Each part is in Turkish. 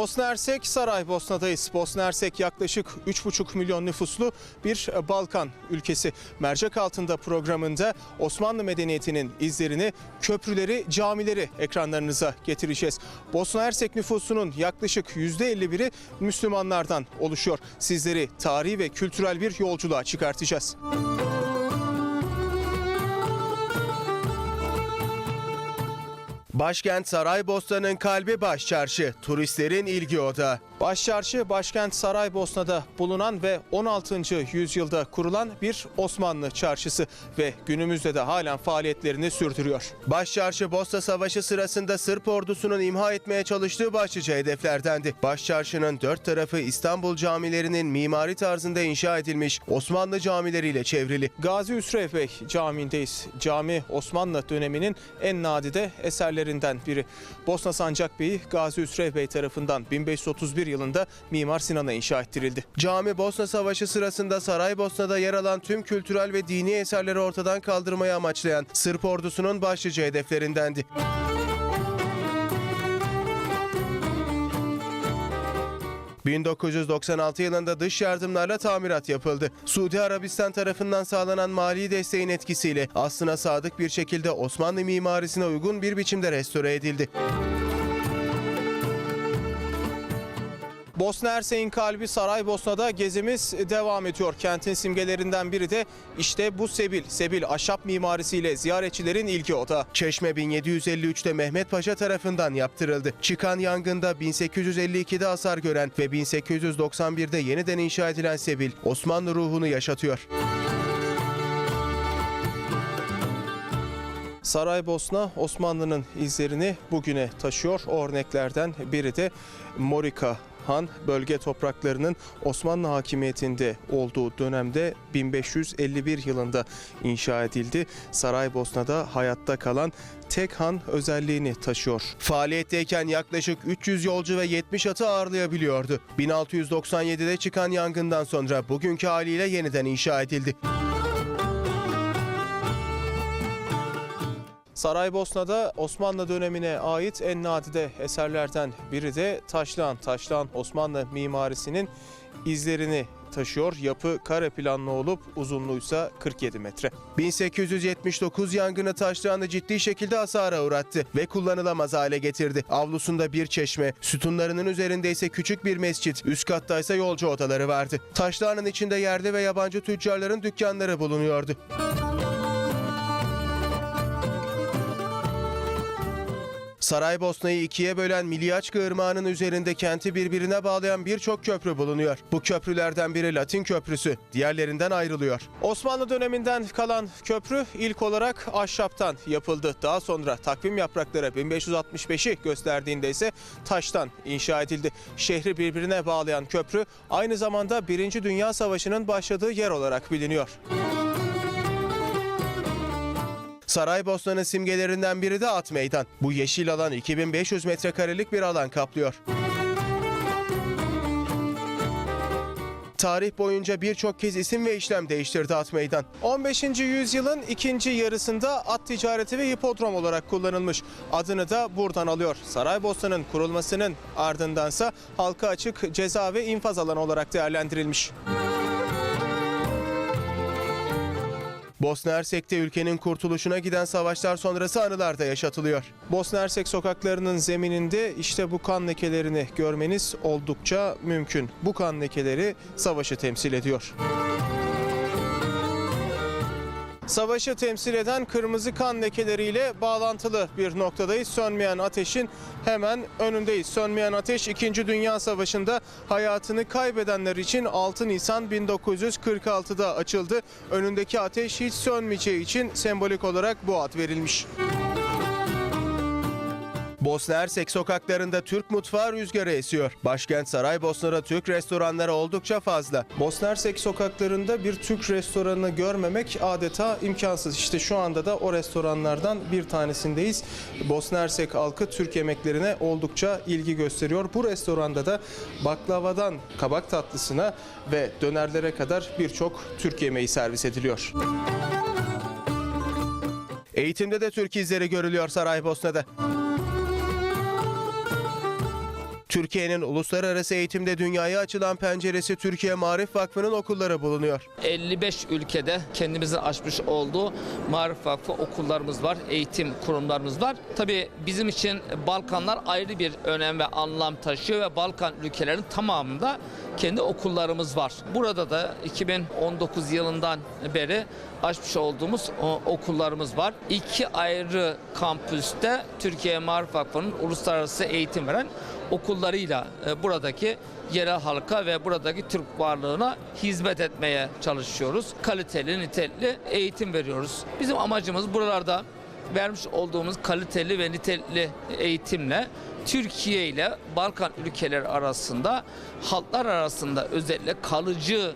Bosna Hersek Saraybosna'dayız. Bosna Hersek yaklaşık 3,5 milyon nüfuslu bir Balkan ülkesi. Mercek altında programında Osmanlı medeniyetinin izlerini, köprüleri, camileri ekranlarınıza getireceğiz. Bosna Hersek nüfusunun yaklaşık %51'i Müslümanlardan oluşuyor. Sizleri tarihi ve kültürel bir yolculuğa çıkartacağız. Başkent Saraybosna'nın kalbi Başçarşı, turistlerin ilgi odağı. Başçarşı, başkent Saraybosna'da bulunan ve 16. yüzyılda kurulan bir Osmanlı çarşısı ve günümüzde de halen faaliyetlerini sürdürüyor. Başçarşı, Bosna Savaşı sırasında Sırp ordusunun imha etmeye çalıştığı başlıca hedeflerdendi. Başçarşı'nın dört tarafı İstanbul camilerinin mimari tarzında inşa edilmiş Osmanlı camileriyle çevrili. Gazi Hüsrev Bey Camii'ndeyiz. Cami Osmanlı döneminin en nadide eserlerinden biri. Bosna Sancak Bey'i Gazi Hüsrev Bey tarafından 1531 yılında Mimar Sinan'a inşa ettirildi. Cami Bosna Savaşı sırasında Saraybosna'da yer alan tüm kültürel ve dini eserleri ortadan kaldırmayı amaçlayan Sırp ordusunun başlıca hedeflerindendi. ...1996 yılında dış yardımlarla tamirat yapıldı. Suudi Arabistan tarafından sağlanan mali desteğin etkisiyle... ...aslına sadık bir şekilde Osmanlı mimarisine uygun bir biçimde restore edildi. Bosna Hersek'in kalbi Saraybosna'da gezimiz devam ediyor. Kentin simgelerinden biri de işte bu Sebil. Sebil ahşap mimarisiyle ziyaretçilerin ilgi odağı. Çeşme 1753'te Mehmet Paşa tarafından yaptırıldı. Çıkan yangında 1852'de hasar gören ve 1891'de yeniden inşa edilen Sebil Osmanlı ruhunu yaşatıyor. Saraybosna Osmanlı'nın izlerini bugüne taşıyor. O örneklerden biri de Morika Han bölge topraklarının Osmanlı hakimiyetinde olduğu dönemde 1551 yılında inşa edildi. Saraybosna'da hayatta kalan tek han özelliğini taşıyor. Faaliyetteyken yaklaşık 300 yolcu ve 70 atı ağırlayabiliyordu. 1697'de çıkan yangından sonra bugünkü haliyle yeniden inşa edildi. Saraybosna'da Osmanlı dönemine ait en nadide eserlerden biri de Taşlıhan. Taşlıhan Osmanlı mimarisinin izlerini taşıyor. Yapı kare planlı olup uzunluğuysa 47 metre. 1879 yangını Taşlıhan'ı ciddi şekilde hasara uğrattı ve kullanılamaz hale getirdi. Avlusunda bir çeşme, sütunlarının üzerinde ise küçük bir mescit, üst katta ise yolcu odaları vardı. Taşlıhan'ın içinde yerli ve yabancı tüccarların dükkanları bulunuyordu. Saraybosna'yı ikiye bölen Milyaçka Irmağı'nın üzerinde kenti birbirine bağlayan birçok köprü bulunuyor. Bu köprülerden biri Latin Köprüsü, diğerlerinden ayrılıyor. Osmanlı döneminden kalan köprü ilk olarak ahşaptan yapıldı. Daha sonra takvim yaprakları 1565'i gösterdiğinde ise taştan inşa edildi. Şehri birbirine bağlayan köprü aynı zamanda 1. Dünya Savaşı'nın başladığı yer olarak biliniyor. Saraybosna'nın simgelerinden biri de at meydan. Bu yeşil alan 2500 metrekarelik bir alan kaplıyor. Tarih boyunca birçok kez isim ve işlem değiştirdi at meydan. 15. yüzyılın ikinci yarısında at ticareti ve hipodrom olarak kullanılmış. Adını da buradan alıyor. Saraybosna'nın kurulmasının ardındansa halka açık ceza ve infaz alanı olarak değerlendirilmiş. Bosna Hersek'te ülkenin kurtuluşuna giden savaşlar sonrası anılarda yaşatılıyor. Bosna Hersek sokaklarının zemininde işte bu kan lekelerini görmeniz oldukça mümkün. Bu kan lekeleri savaşı temsil ediyor. Savaşı temsil eden kırmızı kan lekeleriyle bağlantılı bir noktadayız. Sönmeyen ateşin hemen önündeyiz. Sönmeyen ateş 2. Dünya Savaşı'nda hayatını kaybedenler için 6 Nisan 1946'da açıldı. Önündeki ateş hiç sönmeyeceği için sembolik olarak bu ad verilmiş. Bosna Hersek sokaklarında Türk mutfağı rüzgarı esiyor. Başkent Saraybosna'da Türk restoranları oldukça fazla. Bosna Hersek sokaklarında bir Türk restoranını görmemek adeta imkansız. İşte şu anda da o restoranlardan bir tanesindeyiz. Bosna Hersek halkı Türk yemeklerine oldukça ilgi gösteriyor. Bu restoranda da baklavadan kabak tatlısına ve dönerlere kadar birçok Türk yemeği servis ediliyor. Eğitimde de Türk izleri görülüyor Saraybosna'da. Türkiye'nin uluslararası eğitimde dünyaya açılan penceresi Türkiye Marif Vakfı'nın okulları bulunuyor. 55 ülkede kendimizin açmış olduğu Marif Vakfı okullarımız var, eğitim kurumlarımız var. Tabii bizim için Balkanlar ayrı bir önem ve anlam taşıyor ve Balkan ülkelerinin tamamında kendi okullarımız var. Burada da 2019 yılından beri açmış olduğumuz o, okullarımız var. İki ayrı kampüste Türkiye Marif Vakfı'nın uluslararası eğitim veren okullarıyla e, buradaki yerel halka ve buradaki Türk varlığına hizmet etmeye çalışıyoruz. Kaliteli, nitelikli eğitim veriyoruz. Bizim amacımız buralarda vermiş olduğumuz kaliteli ve nitelikli eğitimle Türkiye ile Balkan ülkeleri arasında halklar arasında özellikle kalıcı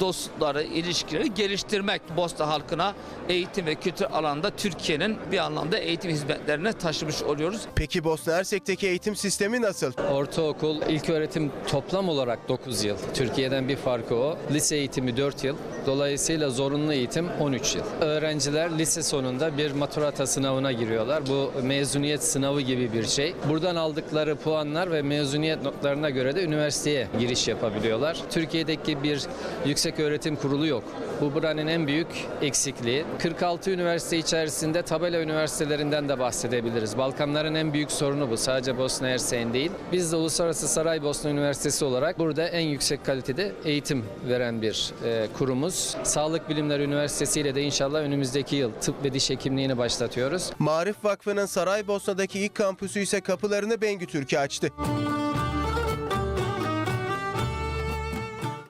dostlukları, ilişkileri geliştirmek Bosna halkına eğitim ve kültür alanında Türkiye'nin bir anlamda eğitim hizmetlerine taşımış oluyoruz. Peki Bosna Hersek'teki eğitim sistemi nasıl? Ortaokul, ilk öğretim toplam olarak 9 yıl. Türkiye'den bir farkı o. Lise eğitimi 4 yıl. Dolayısıyla zorunlu eğitim 13 yıl. Öğrenciler lise sonunda bir maturata sınavına giriyorlar. Bu mezuniyet sınavı gibi bir şey. Buradan aldıkları puanlar ve mezuniyet notlarına göre de üniversiteye giriş yapabiliyorlar. Türkiye'deki bir yüksek öğretim kurulu yok. Bu buranın en büyük eksikliği. 46 üniversite içerisinde tabela üniversitelerinden de bahsedebiliriz. Balkanların en büyük sorunu bu. Sadece Bosna Hersek'in değil. Biz de Uluslararası Saraybosna Üniversitesi olarak burada en yüksek kalitede eğitim veren bir e, kurumuz. Sağlık Bilimleri Üniversitesi ile de inşallah önümüzdeki yıl tıp ve diş hekimliğini başlatıyoruz. Marif Vakfı'nın Saraybosna'daki ilk kampüsü ise kapılarını Bengü Türkiye açtı.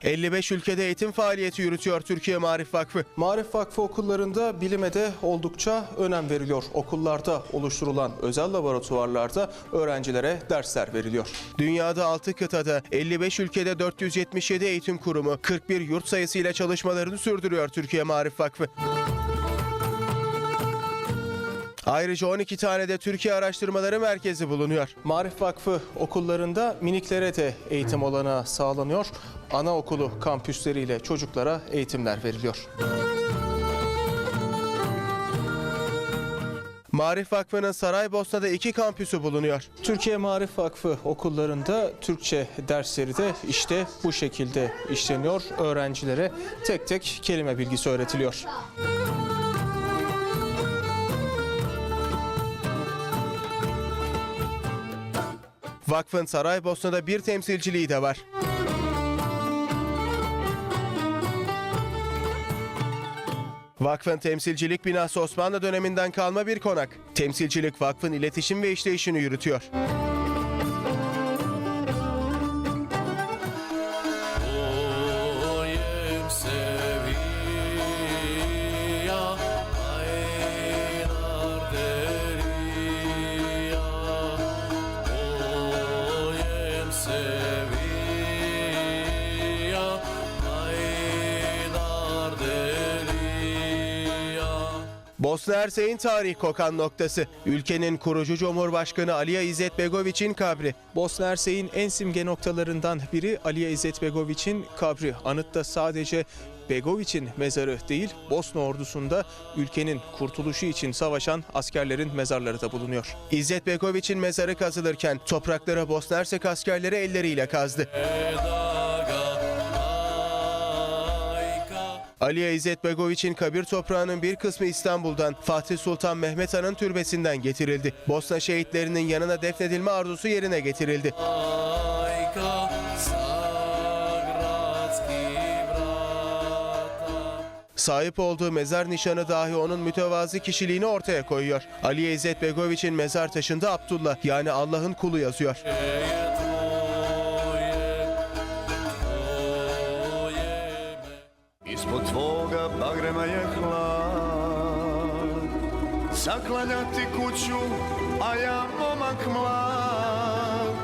55 ülkede eğitim faaliyeti yürütüyor Türkiye Marif Vakfı. Marif Vakfı okullarında bilime de oldukça önem veriliyor. Okullarda oluşturulan özel laboratuvarlarda öğrencilere dersler veriliyor. Dünyada 6 kıtada 55 ülkede 477 eğitim kurumu 41 yurt sayısıyla çalışmalarını sürdürüyor Türkiye Marif Vakfı. Ayrıca 12 tane de Türkiye Araştırmaları Merkezi bulunuyor. Marif Vakfı okullarında miniklere de eğitim olanağı sağlanıyor. Anaokulu kampüsleriyle çocuklara eğitimler veriliyor. Marif Vakfı'nın Saraybosna'da iki kampüsü bulunuyor. Türkiye Marif Vakfı okullarında Türkçe dersleri de işte bu şekilde işleniyor. Öğrencilere tek tek kelime bilgisi öğretiliyor. Vakfın Saraybosna'da bir temsilciliği de var. Vakfın temsilcilik binası Osmanlı döneminden kalma bir konak. Temsilcilik vakfın iletişim ve işleyişini yürütüyor. Bosna Hersek'in tarih kokan noktası. Ülkenin kurucu Cumhurbaşkanı Aliye İzzet Begoviç'in kabri. Bosna Hersek'in en simge noktalarından biri Aliye İzzet Begoviç'in kabri. Anıtta sadece Begoviç'in mezarı değil, Bosna ordusunda ülkenin kurtuluşu için savaşan askerlerin mezarları da bulunuyor. İzzet Begoviç'in mezarı kazılırken topraklara Bosna Hersek askerleri elleriyle kazdı. Edaga, Aliye İzzet Begoviç'in kabir toprağının bir kısmı İstanbul'dan Fatih Sultan Mehmet Han'ın türbesinden getirildi. Bosna şehitlerinin yanına defnedilme arzusu yerine getirildi. Sahip olduğu mezar nişanı dahi onun mütevazi kişiliğini ortaya koyuyor. Aliye İzzet Begoviç'in mezar taşında Abdullah yani Allah'ın kulu yazıyor. Zaklanjati kuću, a ja momak mlad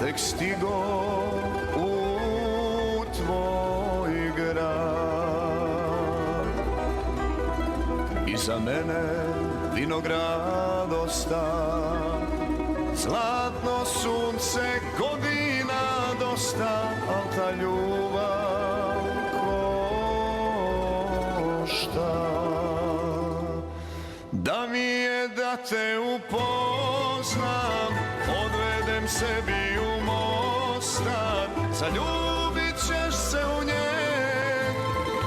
Tek stigo u tvoj grad. Iza mene vinograd osta Zlatno sunce godina dosta Al ta ljubav upoznam Odvedem sebi u moj ostat Zaljubit ćeš se u nje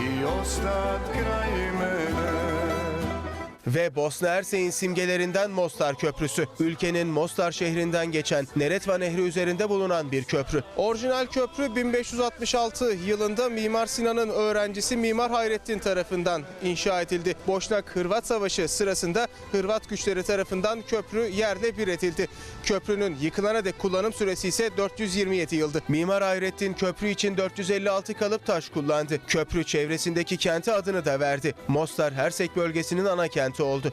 I ostat kraj mene Ve Bosna Hersek'in simgelerinden Mostar Köprüsü. Ülkenin Mostar şehrinden geçen Neretva Nehri üzerinde bulunan bir köprü. Orijinal köprü 1566 yılında Mimar Sinan'ın öğrencisi Mimar Hayrettin tarafından inşa edildi. Boşnak-Hırvat Savaşı sırasında Hırvat güçleri tarafından köprü yerle bir edildi. Köprünün yıkılana dek kullanım süresi ise 427 yıldı. Mimar Hayrettin köprü için 456 kalıp taş kullandı. Köprü çevresindeki kente adını da verdi. Mostar Hersek bölgesinin ana kenti oldu.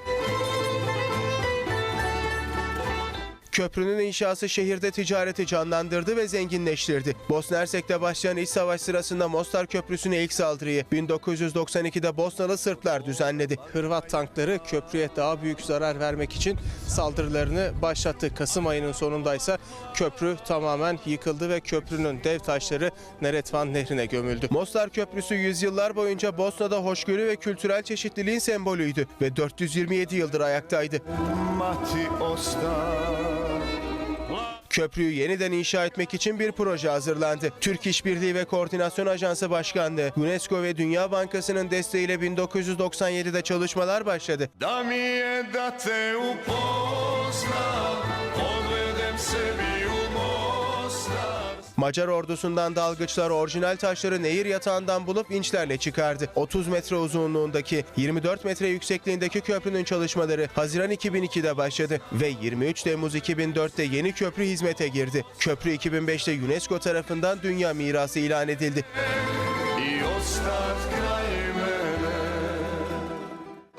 Köprünün inşası şehirde ticareti canlandırdı ve zenginleştirdi. Bosna Hersek'te başlayan iç savaş sırasında Mostar Köprüsü'ne ilk saldırıyı 1992'de Bosnalı Sırplar düzenledi. Hırvat tankları köprüye daha büyük zarar vermek için saldırılarını başlattı. Kasım ayının sonundaysa köprü tamamen yıkıldı ve köprünün dev taşları Neretvan Nehri'ne gömüldü. Mostar Köprüsü yüzyıllar boyunca Bosna'da hoşgörü ve kültürel çeşitliliğin sembolüydü ve 427 yıldır ayaktaydı. Mati ostat Köprüyü yeniden inşa etmek için bir proje hazırlandı. Türk İşbirliği ve Koordinasyon Ajansı Başkanlığı, UNESCO ve Dünya Bankası'nın desteğiyle 1997'de çalışmalar başladı. Da mi je da te upoznam Odvedem sebi u Mostar Macar ordusundan dalgıçlar orijinal taşları nehir yatağından bulup vinçlerle çıkardı. 30 metre uzunluğundaki, 24 metre yüksekliğindeki köprünün çalışmaları Haziran 2002'de başladı ve 23 Temmuz 2004'te yeni köprü hizmete girdi. Köprü 2005'te UNESCO tarafından Dünya Mirası ilan edildi. I ostat kraj mene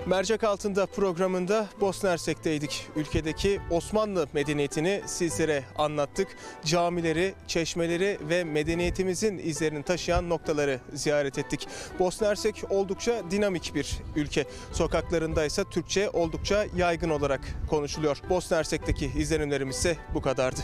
Mercek Altında programında Bosna Hersek'teydik. Ülkedeki Osmanlı medeniyetini sizlere anlattık. Camileri, çeşmeleri ve medeniyetimizin izlerini taşıyan noktaları ziyaret ettik. Bosna Hersek oldukça dinamik bir ülke. Sokaklarında ise Türkçe oldukça yaygın olarak konuşuluyor. Bosna Hersek'teki izlenimlerimiz ise bu kadardı.